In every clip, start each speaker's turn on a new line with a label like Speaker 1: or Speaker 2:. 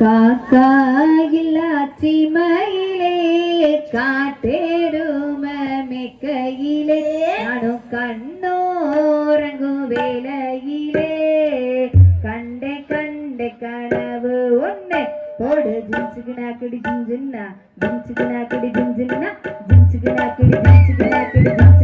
Speaker 1: കാക്കായില്ലാച്ചിമയിലേ കാത്തേരുമ മെക്കയിലേ. അണു കണ്ണോറങ്ങു വേലയിലേ. കണ്ടേ കണ്ടെ കനവ് ഒന്ന്. പോട് ജിഞ്ചുകിനാക്കിടി ജിഞ്ചിന്ന ജിഞ്ചുകിനാക്കിടി ജിഞ്ചിന്ന ജിഞ്ചുകിനാക്കിടി ജിഞ്ചുകിനാക്കിടി ജിഞ്ചുകിനാക്കിടി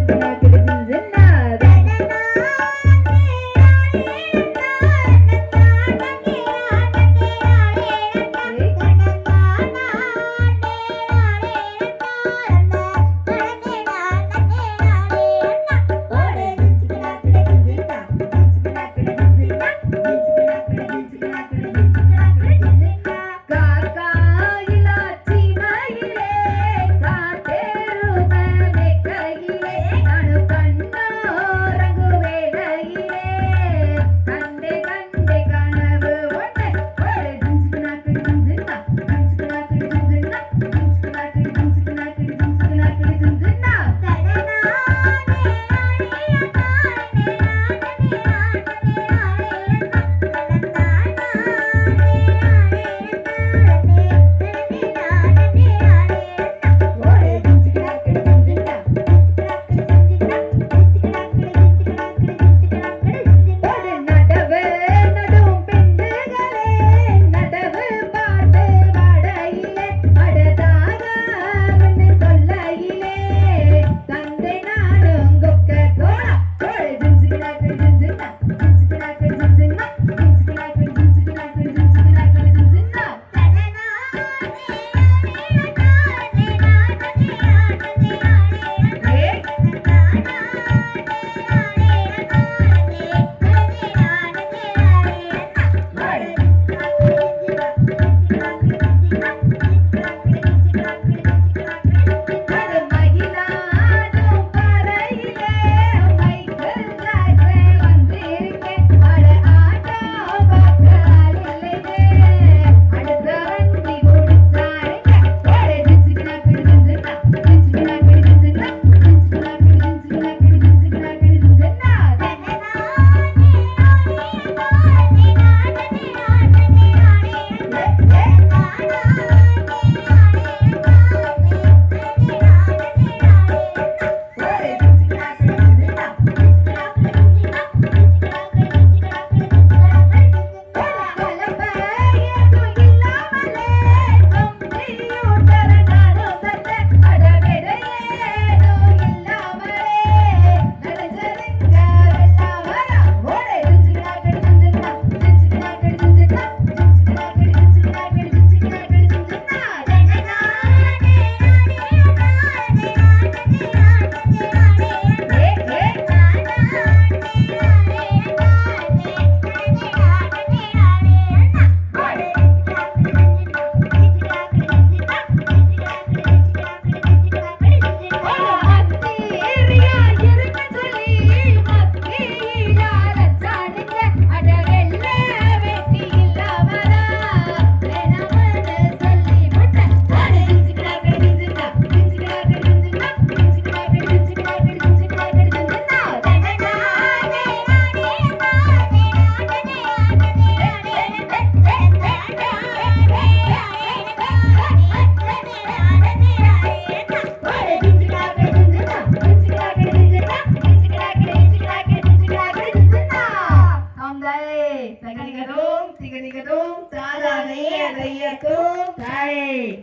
Speaker 1: ¡Vaya.